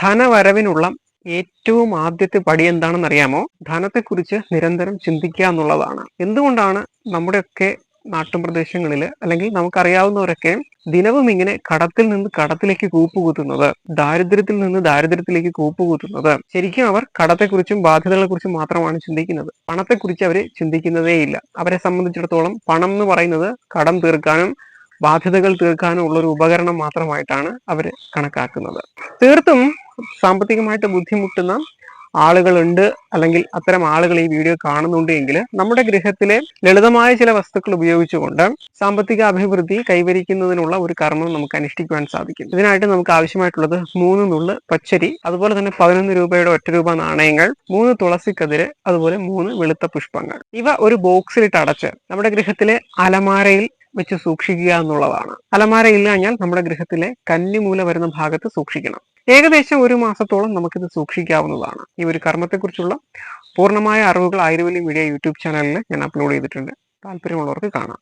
ധനവരവിനുള്ള ഏറ്റവും ആദ്യത്തെ പടി എന്താണെന്ന് അറിയാമോ ധനത്തെക്കുറിച്ച് നിരന്തരം ചിന്തിക്കുക എന്നുള്ളതാണ്. എന്തുകൊണ്ടാണ് നമ്മുടെയൊക്കെ നാട്ടുപ്രദേശങ്ങളിൽ അല്ലെങ്കിൽ നമുക്കറിയാവുന്നവരൊക്കെ ദിനവും ഇങ്ങനെ കടത്തിൽ നിന്ന് കടത്തിലേക്ക് കൂപ്പുകൂത്തുന്നത് ദാരിദ്ര്യത്തിൽ നിന്ന് ദാരിദ്ര്യത്തിലേക്ക് കൂപ്പുകൂത്തുന്നത്? ശരിക്കും അവർ കടത്തെക്കുറിച്ചും ബാധ്യതകളെക്കുറിച്ചും മാത്രമാണ് ചിന്തിക്കുന്നത്. പണത്തെക്കുറിച്ച് അവർ ചിന്തിക്കുന്നതേയില്ല. അവരെ സംബന്ധിച്ചിടത്തോളം പണം എന്ന് പറയുന്നത് കടം തീർക്കാനും ബാധ്യതകൾ തീർക്കാനും ഉള്ള ഒരു ഉപകരണം മാത്രമായിട്ടാണ് അവർ കണക്കാക്കുന്നത്. തീർത്തും സാമ്പത്തികമായിട്ട് ബുദ്ധിമുട്ടുന്ന ആളുകളുണ്ട് അല്ലെങ്കിൽ അത്തരം ആളുകൾ ഈ വീഡിയോ കാണുന്നുണ്ട് എങ്കിൽ നമ്മുടെ ഗൃഹത്തിലെ ലളിതമായ ചില വസ്തുക്കൾ ഉപയോഗിച്ചുകൊണ്ട് സാമ്പത്തിക അഭിവൃദ്ധി കൈവരിക്കുന്നതിനുള്ള ഒരു കർമ്മം നമുക്ക് അനുഷ്ഠിക്കുവാൻ സാധിക്കും. ഇതിനായിട്ട് നമുക്ക് ആവശ്യമായിട്ടുള്ളത് മൂന്ന് നുള്ള് പച്ചരി അതുപോലെ തന്നെ പതിനൊന്ന് രൂപയുടെ ഒറ്റ രൂപ നാണയങ്ങൾ മൂന്ന് തുളസിക്കതിര് അതുപോലെ മൂന്ന് വെളുത്ത പുഷ്പങ്ങൾ. ഇവ ഒരു ബോക്സിലിട്ട് അടച്ച് നമ്മുടെ ഗൃഹത്തിലെ അലമാരയിൽ വെച്ച് സൂക്ഷിക്കുക എന്നുള്ളതാണ്. അലമാര ഇല്ല കഴിഞ്ഞാൽ നമ്മുടെ ഗൃഹത്തിലെ കന്നിമൂല വരുന്ന ഭാഗത്ത് സൂക്ഷിക്കണം. ഏകദേശം ഒരു മാസത്തോളം നമുക്കിത് സൂക്ഷിക്കാവുന്നതാണ്. ഈ ഒരു കർമ്മത്തെക്കുറിച്ചുള്ള പൂർണമായ അറിവുകൾ ആയിരവല്ലി മീഡിയ യൂട്യൂബ് ചാനലിൽ ഞാൻ അപ്ലോഡ് ചെയ്തിട്ടുണ്ട്. താല്പര്യമുള്ളവർക്ക് കാണാം.